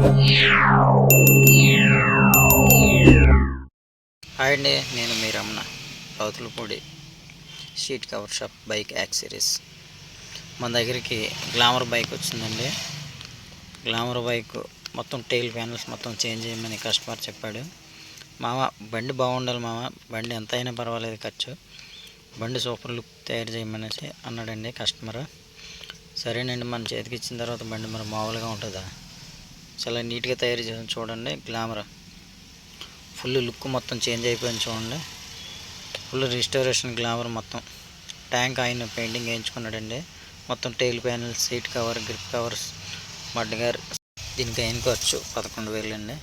Hi అండి నేను మీ Ramana Rowthulapudi seat cover shop bike accessories మన దగ్గరికి గ్లామర్ బైక్ వచ్చిందండి. గ్లామర్ బైక్ మొత్తం టైల్ ప్యానల్స్ మొత్తం చేంజ్ చేయమని కస్టమర్ చెప్పాడు. మామ బండి బాగుండాలి మామ బండి ఎంత అయినా పర్వాలేదు ఖర్చు. బండి సూపర్ లుక్ తయారు చేయమనేసి అన్నాడండి కస్టమర్. సరేనండి మన చేతికి ఇచ్చిన తర్వాత బండి మరి మామూలుగా ఉంటుందా? చాలా నీట్గా తయారు చేసాం చూడండి. గ్లామర్. ఫుల్ లుక్ మొత్తం చేంజ్ అయిపోయింది చూడండి. ఫుల్ రిస్టోరేషన్ గ్లామర్ మొత్తం. ట్యాంక్ ఆయన పెయింటింగ్ వేయించుకున్నాడండి. మొత్తం tail panel seat cover grip covers mudguard దీనికి అయిన ఖర్చు పదకొండు వేలు అండి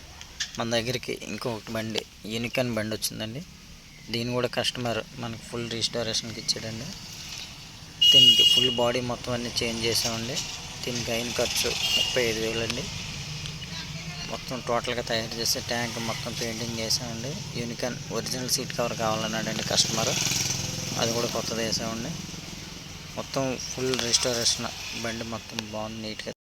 మన దగ్గరికి ఇంకొకటి బండి యూనికాన్ బండి వచ్చిందండి. దీన్ని కూడా కస్టమర్ మనకు ఫుల్ రిస్టోరేషన్కి ఇచ్చాడండి. దీనికి ఫుల్ బాడీ మొత్తం అన్నీ చేంజ్ చేసామండి దీనికి అయిన ఖర్చు ముప్పై ఐదు వేలు అండి మొత్తం టోటల్గా తయారు చేసి ట్యాంక్ మొత్తం పెయింటింగ్ చేసామండి. యూనికాన్ ఒరిజినల్ సీట్ కవర్ కావాలన్నాడండి కస్టమర్. అది కూడా కొత్తది వేసామండి. మొత్తం ఫుల్ రెస్టారేషన్ బండి మొత్తం బాగుంది నీట్గా